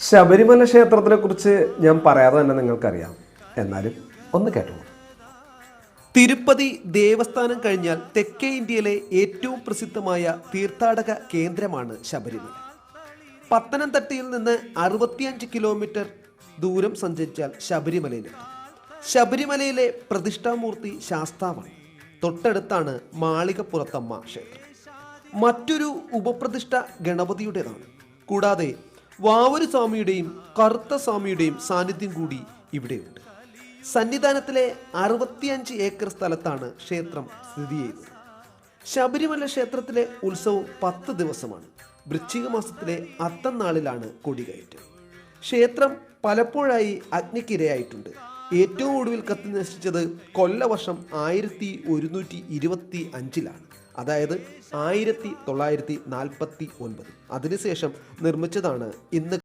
ശബരിമല ക്ഷേത്രത്തിനെ കുറിച്ച് ഞാൻ പറയാതെ തന്നെ നിങ്ങൾക്കറിയാം. എന്നാലും ഒന്ന് കേട്ടോ തിരുപ്പതി ദേവസ്ഥാനം കഴിഞ്ഞാൽ തെക്കേ ഇന്ത്യയിലെ ഏറ്റവും പ്രസിദ്ധമായ തീർത്ഥാടക കേന്ദ്രമാണ് ശബരിമല. പത്തനംതിട്ടയിൽ നിന്ന് അറുപത്തിയഞ്ച് കിലോമീറ്റർ ദൂരം സഞ്ചരിച്ചാൽ ശബരിമലയിലെത്തും. ശബരിമലയിലെ പ്രതിഷ്ഠാമൂർത്തി ശാസ്താവാണ്. തൊട്ടടുത്താണ് മാളികപ്പുറത്തമ്മ ക്ഷേത്രം. മറ്റൊരു ഉപപ്രതിഷ്ഠ ഗണപതിയുടേതാണ്. കൂടാതെ വാവരു സ്വാമിയുടെയും കറുത്ത സ്വാമിയുടെയും സാന്നിധ്യം കൂടി ഇവിടെയുണ്ട്. സന്നിധാനത്തിലെ അറുപത്തിയഞ്ച് ഏക്കർ സ്ഥലത്താണ് ക്ഷേത്രം സ്ഥിതി ചെയ്തത് ശബരിമല ക്ഷേത്രത്തിലെ ഉത്സവം പത്ത് ദിവസമാണ്. വൃശ്ചിക മാസത്തിലെ അത്തം നാളിലാണ് കൊടികയറ്റം. ക്ഷേത്രം പലപ്പോഴായി അഗ്നിക്കിരയായിട്ടുണ്ട്. ഏറ്റവും ഒടുവിൽ കത്തി നശിച്ചത് കൊല്ലവർഷം ആയിരത്തി ഒരുന്നൂറ്റി ഇരുപത്തി അഞ്ചിലാണ്. അതായത് ആയിരത്തി തൊള്ളായിരത്തി നാൽപ്പത്തി ഒൻപത്. അതിനുശേഷം നിർമ്മിച്ചതാണ് ഇന്ന്